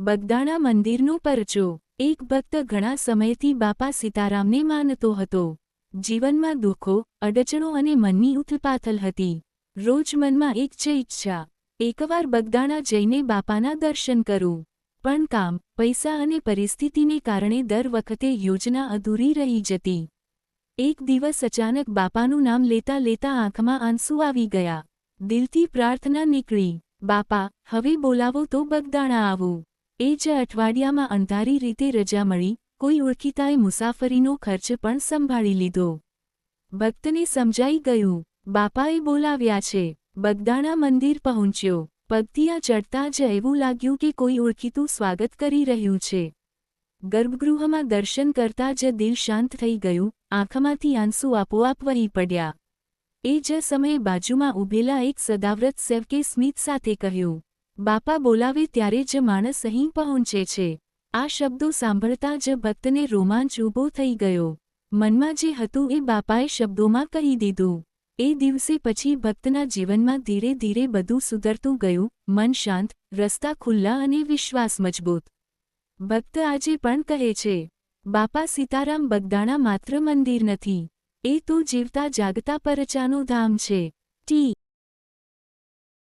બગદાણા મંદિરનું પરચો. એક ભક્ત ઘણા સમયથી બાપા સીતારામને માનતો હતો. જીવનમાં દુઃખો, અડચણો અને મનની ઉથલપાથલ હતી. રોજ મનમાં એક છે ઈચ્છા, એકવાર બગદાણા જઈને બાપાના દર્શન કરું. પણ કામ, પૈસા અને પરિસ્થિતિને કારણે દર વખતે યોજના અધૂરી રહી જતી. એક દિવસ અચાનક બાપાનું નામ લેતા લેતા આંખમાં આંસુ આવી ગયા. દિલથી પ્રાર્થના નીકળી, બાપા, હવે બોલાવો તો બગદાણા આવું. એ જ અઠવાડિયામાં અંધારી રીતે રજા મળી, કોઈ ઓળખીતાએ મુસાફરીનો ખર્ચ પણ સંભાળી લીધો. ભક્તને સમજાઈ ગયું, બાપાએ બોલાવ્યા છે, બગદાણા મંદિર પહોંચ્યો પગથિયા ચડતા જ એવું લાગ્યું કે કોઈ ઓળખીતું સ્વાગત કરી રહ્યું છે. ગર્ભગૃહમાં દર્શન કરતા જ દિલ શાંત થઈ ગયું, આંખમાંથી આંસુ આપોઆપ વહી પડ્યા. એ જ સમયે બાજુમાં ઊભેલા એક સદાવ્રત સેવકે સ્મિત સાથે કહ્યું બાપા બોલાવે ત્યારે જ માણસ અહીં પહોંચે છે. આ શબ્દો સાંભળતા જ ભક્તને રોમાંચ ઊભો થઈ ગયો. મનમાં જે હતું એ બાપાએ શબ્દોમાં કહી દીધું. એ દિવસે પછી ભક્તના જીવનમાં ધીરે ધીરે બધું સુધરતું ગયું, મન શાંત, રસ્તા ખુલ્લા અને વિશ્વાસ મજબૂત. ભક્ત આજે પણ કહે છે, બાપા સીતારામ બગદાણા માત્ર મંદિર નથી. એ તો જીવતા જાગતા પરચાનું ધામ છે. ટી.